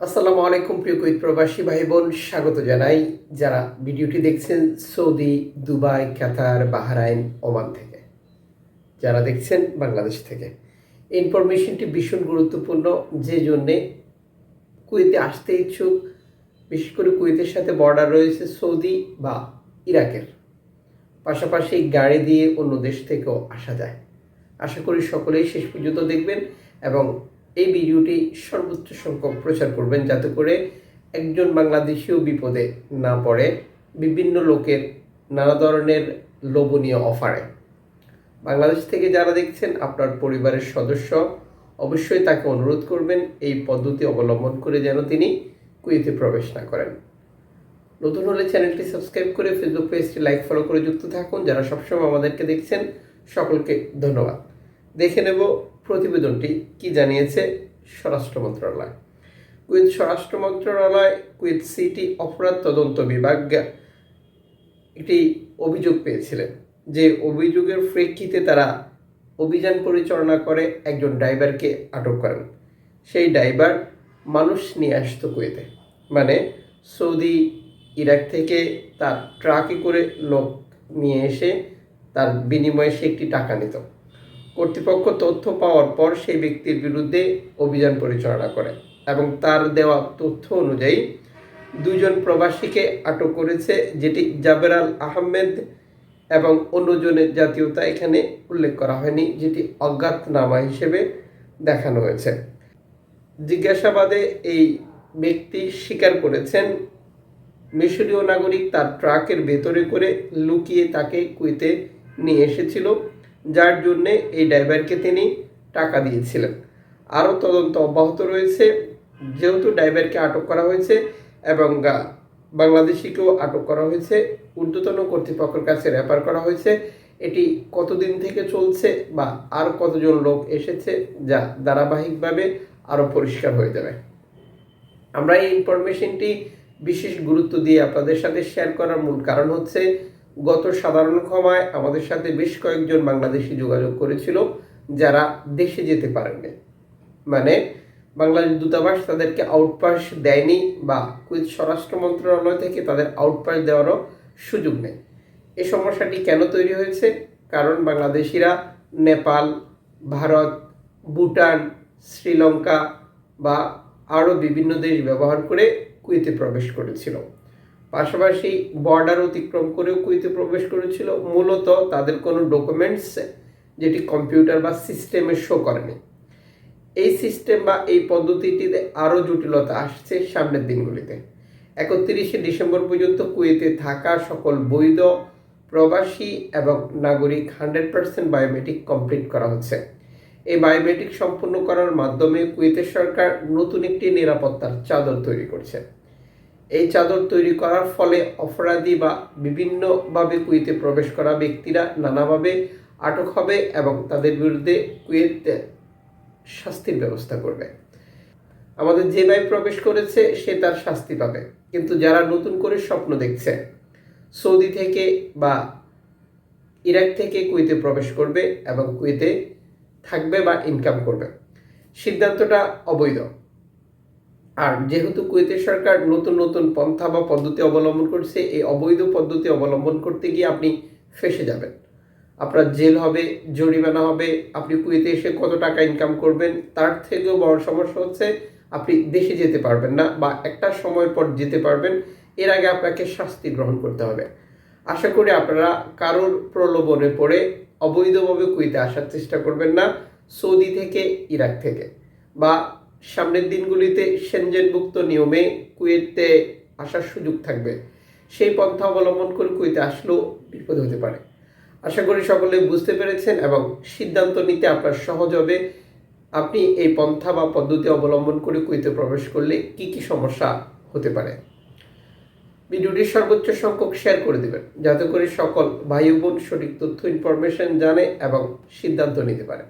আসসালামু আলাইকুম, প্রিয় কুইত প্রবাসী ভাই বোন স্বাগত জানাই যারা ভিডিওটি দেখছেন Saudi, Dubai, Qatar, Bahrain, Oman থেকে। যারা দেখছেন বাংলাদেশ থেকে। ইনফরমেশনটি ভীষণ গুরুত্বপূর্ণ, যে জন্যে কুয়েতে আসতে ইচ্ছুক, বিশেষ করে কুয়েতের সাথে বর্ডার রয়েছে সৌদি বা ইরাকের। পাশাপাশি গাড়ি দিয়ে অন্য দেশ থেকেও আসা যায়। আশা করি সকলেই শেষ পর্যন্ত দেখবেন এবং এই ভিডিওটি সর্বোচ্চ সংখ্যক প্রচার করবেন যাতে করে একজন বাংলাদেশিও বিপদে না পড়ে বিভিন্ন লোকের নানা ধরনের লোভনীয় অফারে। বাংলাদেশ থেকে যারা দেখছেন, আপনার পরিবারের সদস্য, অবশ্যই তাকে অনুরোধ করবেন এই পদ্ধতি অবলম্বন করে যেন তিনি কুয়েতে প্রবেশ না করেন। নতুন হলে চ্যানেলটি সাবস্ক্রাইব করে ফেসবুক পেজটি লাইক, ফলো করে যুক্ত থাকুন। যারা সবসময় আমাদেরকে দেখছেন, সকলকে ধন্যবাদ। দেখে নেব প্রতিবেদনটি কি জানিয়েছে স্বরাষ্ট্র মন্ত্রণালয়? কুয়েত স্বরাষ্ট্র মন্ত্রণালয়, কুয়েত সিটি অপরাধ তদন্ত বিভাগ একটি অভিযোগ পেয়েছিলেন, যে অভিযোগের প্রেক্ষিতে তারা অভিযান পরিচালনা করে একজন ড্রাইভারকে আটক করেন। সেই ড্রাইভার মানুষ নিয়ে আসতো কুয়েতে মানে সৌদি, ইরাক থেকে তার ট্রাকে করে লোক নিয়ে এসে তার বিনিময়ে সে একটি টাকা নিত। কর্তৃপক্ষ তথ্য পাওয়ার পর সেই ব্যক্তির বিরুদ্ধে অভিযান পরিচালনা করে এবং তার দেওয়া তথ্য অনুযায়ী দুজন প্রবাসীকে আটক করেছে, যেটি জাবের আল আহমেদ এবং অন্যজনের জাতীয়তা এখানে উল্লেখ করা হয়নি, যেটি অজ্ঞাতনামা হিসেবে দেখানো হয়েছে। জিজ্ঞাসাবাদে এই ব্যক্তি স্বীকার করেছেন, মিশরীয় নাগরিক তার ট্রাকের ভেতরে করে লুকিয়ে তাকে কুইতে নিয়ে এসেছিল। যার জন্যে এই ড্রাইভারকে তিনি টাকা দিয়েছিলেন। আরও তদন্ত অব্যাহত রয়েছে, যেহেতু ড্রাইভারকে আটক করা হয়েছে এবং বাংলাদেশিকেও আটক করা হয়েছে। ঊর্ধ্বতন কর্তৃপক্ষের কাছে রেফার করা হয়েছে। এটি কতদিন থেকে চলছে বা আর কতজন লোক এসেছে যা ধারাবাহিকভাবে আরও পরিষ্কার হয়ে যাবে। আমরা এই ইনফরমেশনটি বিশেষ গুরুত্ব দিয়ে আপনাদের সাথে শেয়ার করার মূল কারণ হচ্ছে গত সাধারণ ক্ষমায় আমাদের সাথে বেশ কয়েকজন বাংলাদেশি যোগাযোগ করেছিল যারা দেশে যেতে পারেননি মানে বাংলাদেশ দূতাবাস তাদেরকে আউটপাস দেয়নি বা কুইত স্বরাষ্ট্র মন্ত্রণালয় থেকে তাদের আউটপাস দেওয়ারও সুযোগ নেই। এই সমস্যাটি কেন তৈরি হয়েছে? কারণ বাংলাদেশিরা নেপাল, ভারত, ভুটান, শ্রীলঙ্কা বা আরও বিভিন্ন দেশ ব্যবহার করে কুয়েতে প্রবেশ করেছিল। পাশাপাশি বর্ডার অতিক্রম করেও কুয়েতে প্রবেশ করেছিল। মূলত তাদের কোনো ডকুমেন্টস যেটি কম্পিউটার বা সিস্টেমে শো করেনি। এই সিস্টেম বা এই পদ্ধতিটিতে আরও জটিলতা আসছে সামনের দিনগুলিতে। একত্রিশে ডিসেম্বর পর্যন্ত কুয়েতে থাকা সকল বৈধ প্রবাসী এবং নাগরিক হান্ড্রেড পার্সেন্ট বায়োমেট্রিক কমপ্লিট করা হচ্ছে। এই বায়োমেট্রিক সম্পূর্ণ করার মাধ্যমে কুয়েতের সরকার নতুন একটি নিরাপত্তার চাদর তৈরি করছে। এই চাদর তৈরি করার ফলে অপরাধী বা বিভিন্নভাবে কুয়েতে প্রবেশ করা ব্যক্তিরা নানাভাবে আটক হবে এবং তাদের বিরুদ্ধে কুয়েত শাস্তির ব্যবস্থা করবে। আমাদের যে ভাই প্রবেশ করেছে, সে তার শাস্তি পাবে। কিন্তু যারা নতুন করে স্বপ্ন দেখছে, সৌদি থেকে বা ইরাক থেকে কুয়েতে প্রবেশ করবে এবং কুয়েতে থাকবে বা ইনকাম করবে, সিদ্ধান্তটা অবৈধ। আর যেহেতু কুয়েতের সরকার নতুন নতুন পন্থা বা পদ্ধতি অবলম্বন করছে, এই অবৈধ পদ্ধতি অবলম্বন করতে গিয়ে আপনি ফেসে যাবেন। আপনার জেল হবে, জরিমানা হবে, আপনি কুয়েতে এসে কত টাকা ইনকাম করবেন, তার থেকেও বড় সমস্যা হচ্ছে আপনি দেশে যেতে পারবেন না বা একটা সময় পর যেতে পারবেন, এর আগে আপনাকে শাস্তি গ্রহণ করতে হবে। আশা করি আপনারা কারোর প্রলোভনে পড়ে অবৈধভাবে কুয়েতে আসার চেষ্টা করবেন না, সৌদি থেকে, ইরাক থেকে বা সামনের দিনগুলিতে সেনজেনভুক্ত নিয়মে কুয়েতে আসার সুযোগ থাকবে। সেই পন্থা অবলম্বন করে কুয়েতে আসলেও বিপদ হতে পারে। আশা করি সকলে বুঝতে পেরেছেন এবং সিদ্ধান্ত নিতে আপনার সহজ হবে। আপনি এই পন্থা বা পদ্ধতি অবলম্বন করে কুয়েতে প্রবেশ করলে কি কি সমস্যা হতে পারে? ভিডিওটি সর্বোচ্চ সংখ্যক শেয়ার করে দেবেন, যাতে করে সকল ভাই বোন সঠিক তথ্য ইনফরমেশন জানে এবং সিদ্ধান্ত নিতে পারে।